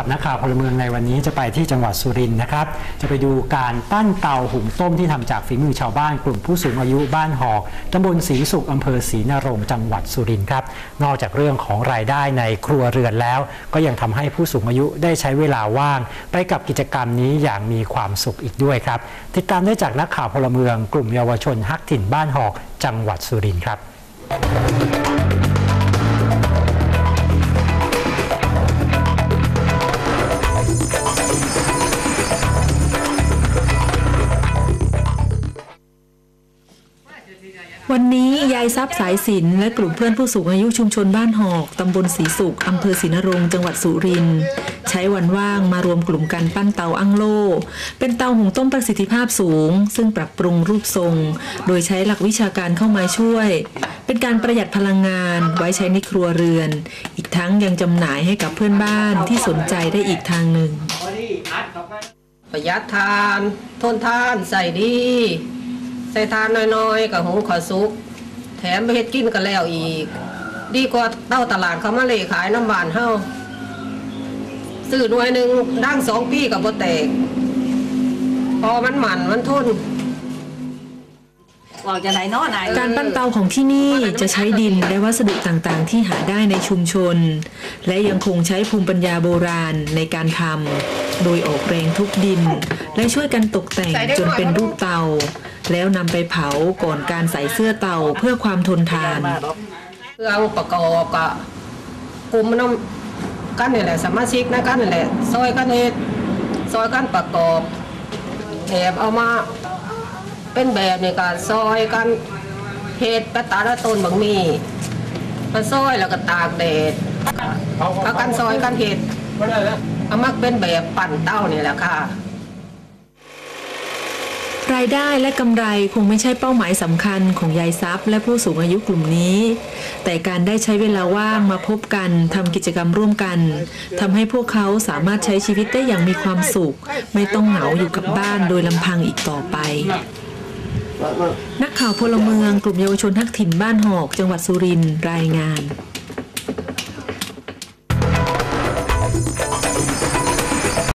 กับนักข่าวพลเมืองในวันนี้จะไปที่จังหวัดสุรินทร์นะครับ จะไปดูการปั้นเตาหุงต้มที่ทำจากฝีมือชาวบ้านกลุ่มผู้สูงอายุบ้านหอกตำบลศรีสุขอำเภอศรีนรงค์จังหวัดสุรินทร์ครับ นอกจากเรื่องของรายได้ในครัวเรือนแล้ว ก็ยังทำให้ผู้สูงอายุได้ใช้เวลาว่าง ไปกับกิจกรรมนี้อย่างมีความสุขอีกด้วยครับ ติดตามได้จากนักข่าวพลเมือง กลุ่มเยาวชนฮักถิ่นบ้านหอก จังหวัดสุรินทร์ครับ วันนี้ยายทรัพย์สายสินและกลุ่มเพื่อนผู้สูงอายุชุมชนบ้านหอกตำบลศรีสุขอำเภอศรีนรงจังหวัดสุรินทร์ใช้วันว่างมารวมกลุ่มกันปั้นเตาอั้งโล่เป็นเตาหุงต้มประสิทธิภาพสูง ซึ่งปรับปรุงรูปทรง โดยใช้หลักวิชาการเข้ามาช่วย เป็นการประหยัดพลังงานไว้ใช้ในครัวเรือน อีกทั้งยังจำหน่ายให้กับเพื่อนบ้านที่สนใจได้อีกทางหนึ่งประหยัดทานทนทานใส่ดี ใส่ทานน้อยๆกับหุงขอซุก แถมไปเฮ็ดกินกันแล้วอีก ดีกว่าเต้าตลาดเขามาเลยขายน้ำหวานเฮาซื้อหน่วยหนึ่งดั้งสองปีกับบ่แตก พอมันหมันมันทนบอกจะไหนเนาะไหนการปั้นเตาของที่นี่จะใช้ดินและวัสดุต่างๆ ที่หาได้ในชุมชน และยังคงใช้ภูมิปัญญาโบราณในการทำโดยออกแรงทุบดิน และช่วยกันตกแต่งจนเป็นรูปเตา แล้วนำไปเผาก่อนการใส่เสื้อเตาเพื่อความทนทานเครื่องประกอบกะกลุ่มน้ำกันนี่แหละสมาชิกนะกันนี่แหละซอยกันเฮ็ดซอยกันประกอบแถมเอามาเป็นแบบในการซอยกันเฮ็ดกระตาละต้นบางมีมาซอยแล้วก็ตากแดดเอากันซอยกันเฮ็ดเอามาเป็นแบบปั่นเต้านี่แหละค่ะ รายได้และกำไรคงไม่ใช่เป้าหมายสำคัญของยายทรัพย์และผู้สูงอายุกลุ่มนี้ แต่การได้ใช้เวลาว่างมาพบกันทำกิจกรรมร่วมกันทำให้พวกเขาสามารถใช้ชีวิตได้อย่างมีความสุข ไม่ต้องเหงาอยู่กับบ้านโดยลำพังอีกต่อไปนักข่าวพลเมืองกลุ่มเยาวชนทักถิ่นบ้านหอก จังหวัดสุรินทร์รายงาน